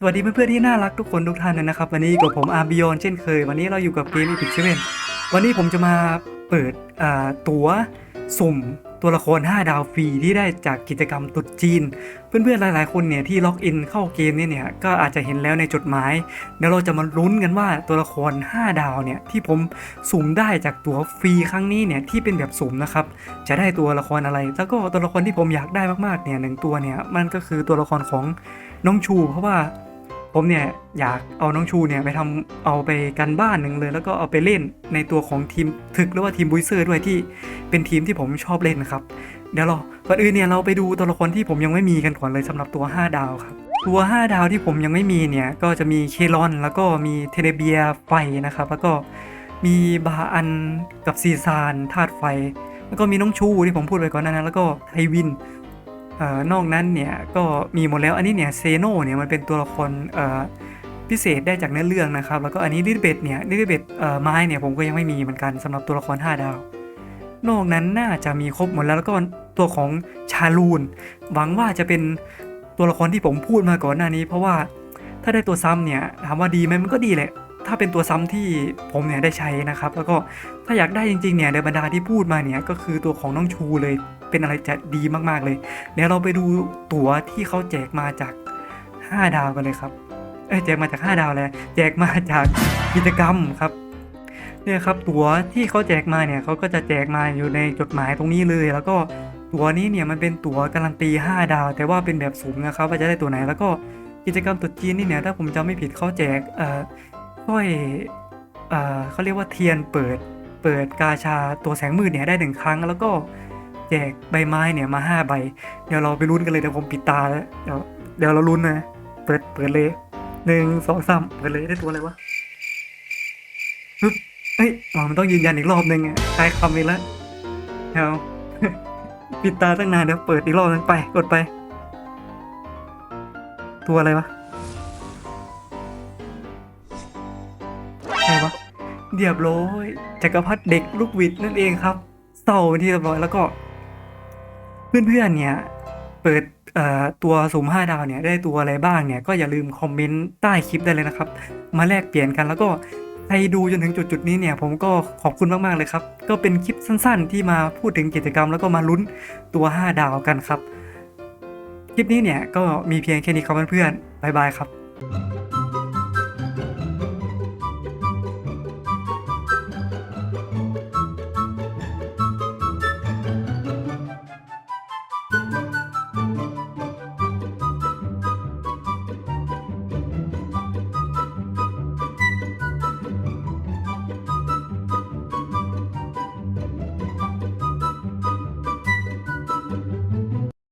สวัสดีเพื่อนๆที่น่ารักทุกคนทุกท่านนะครับ วันนี้กับผมอาร์บิยอนเช่นเคย วันนี้เราอยู่กับเกม Epic 7วันนี้ผมจะมาเปิดอ่าตั๋วสุ่มตัวละคร 5 ดาวฟรีที่ได้จากกิจกรรมตรุษจีน เพื่อนๆหลายๆคนเนี่ยที่ล็อกอินเข้าเกมเนี่ยเนี่ยก็อาจจะเห็นแล้วในจดหมายเดี๋ยวเราจะมาลุ้นกันว่าตัวละคร 5 ดาวเนี่ยที่ผมสุ่มได้จากตั๋วฟรีครั้งนี้เนี่ยที่เป็นแบบสุ่มนะครับจะได้ตัวละครอะไร แล้วก็ตัวละครที่ผมอยากได้มากๆเนี่ยหนึ่งตัวเนี่ยมันก็คือตัวละครของน้องชู เพราะว่า ผมเนี่ยอยากเอาน้องชูเนี่ยไปทำเอาไปกันบ้านหนึ่งเลย แล้วก็เอาไปเล่นในตัวของทีมถึกหรือว่าทีมบุยเซอร์ด้วยที่เป็นทีมที่ผมชอบเล่นนะครับ เดี๋ยวเราก่อนอื่นเนี่ยเราไปดูตัวละครที่ผมยังไม่มีกันก่อนเลยสำหรับตัว 5 ดาวครับตัว 5 ดาวที่ผมยังไม่มีเนี่ยก็จะมีเคลอน แล้วก็มีเทเลเบียไฟนะครับแล้วก็มีบาอันกับซีซานธาตุไฟ แล้วก็มีน้องชูที่ผมพูดไปก่อนนั้นแล้วก็ไทวิน นอกนั้นเนี่ยก็มีหมดแล้วอันนี้เนี่ยเซโนเนี่ยมันเป็นตัวละครพิเศษได้จากเนื้อเรื่องนะครับ แล้วก็อันนี้ลิเบตเนี่ยลิเบตเอ่อไม้เนี่ยผมก็ยังไม่มีเหมือนกันสำหรับตัวละคร 5 ดาว นอกนั้นน่าจะมีครบหมดแล้วแล้วก็ตัวของชาลูน หวังว่าจะเป็นตัวละครที่ผมพูดมาก่อนหน้านี้ เพราะว่าถ้าได้ตัวซ้ำเนี่ยถามว่าดีไหมมันก็ดีแหละ ถ้าเป็นตัวซ้ำที่ผมเนี่ยได้ใช้นะครับ แล้วก็ถ้าอยากได้จริงๆเนี่ยในบรรดาที่พูดมาเนี่ยก็คือตัวของน้องชูเลยเป็นอะไรจะดีมากๆเลยเดี๋ยวเราไปดูตั๋วที่เขาแจกมาจาก 5 ดาวกันเลยครับเอ้แจกมาจาก 5 ดาวเลยแจกมาจากกิจกรรมครับเนี่ยครับตั๋วที่เขาแจกมาเนี่ยเขาก็จะแจกมาอยู่ในจดหมายตรงนี้เลย แล้วก็ตั๋วนี้เนี่ยมันเป็นตั๋วการันตี 5 ดาว แต่ว่าเป็นแบบสุ่มนะครับว่าจะได้ตัวไหนแล้วก็กิจกรรมตุ๊จีนนี่เนี่ยถ้าผมจำไม่ผิดเขาแจกเอ่อ สร้อยเขาเรียกว่าเทียนเปิดเปิดกาชาตัวแสงมืดเนี่ยได้หนึ่งครั้ง แล้วก็แจกใบไม้เนี่ยมาห้าใบ เดี๋ยวเราไปลุ้นกันเลยเดี๋ยวผมปิดตาแล้วเดี๋ยวเดี๋ยวเราลุ้นนะเปิดเปิดเลยหนึ่งสองสามเปิดเลยได้ตัวอะไรวะปึ๊บเอ้ยอ๋อมันต้องยืนยันอีกรอบหนึงอะคลายคำอีกแล้วเอาปิดตาตั้งนานเดี๋ยวเปิดอีกรอบนึงไปกดไป ตัวอะไรวะ เดียบร้อยจักรพรรดิเด็กลูกวิดนั่นเองครับเศร้าเป็นที่เรียบร้อยแล้วก็ เพื่อนๆเนี่ย เปิดตัวสุ่ม5ดาวเนี่ยได้ตัวอะไรบ้างเนี่ย ก็อย่าลืมคอมเมนต์ใต้คลิปได้เลยนะครับ มาแลกเปลี่ยนกันแล้วก็ใครดูจนถึงจุดๆนี้เนี่ย ผมก็ขอบคุณมาก ๆ เลยครับ ก็เป็นคลิปสั้น ๆ ที่มาพูดถึงกิจกรรม แล้วก็มาลุ้นตัว 5 ดาวกันครับ คลิปนี้เนี่ยก็มีเพียงแค่นี้ครับเพื่อนๆบ๊ายบายครับ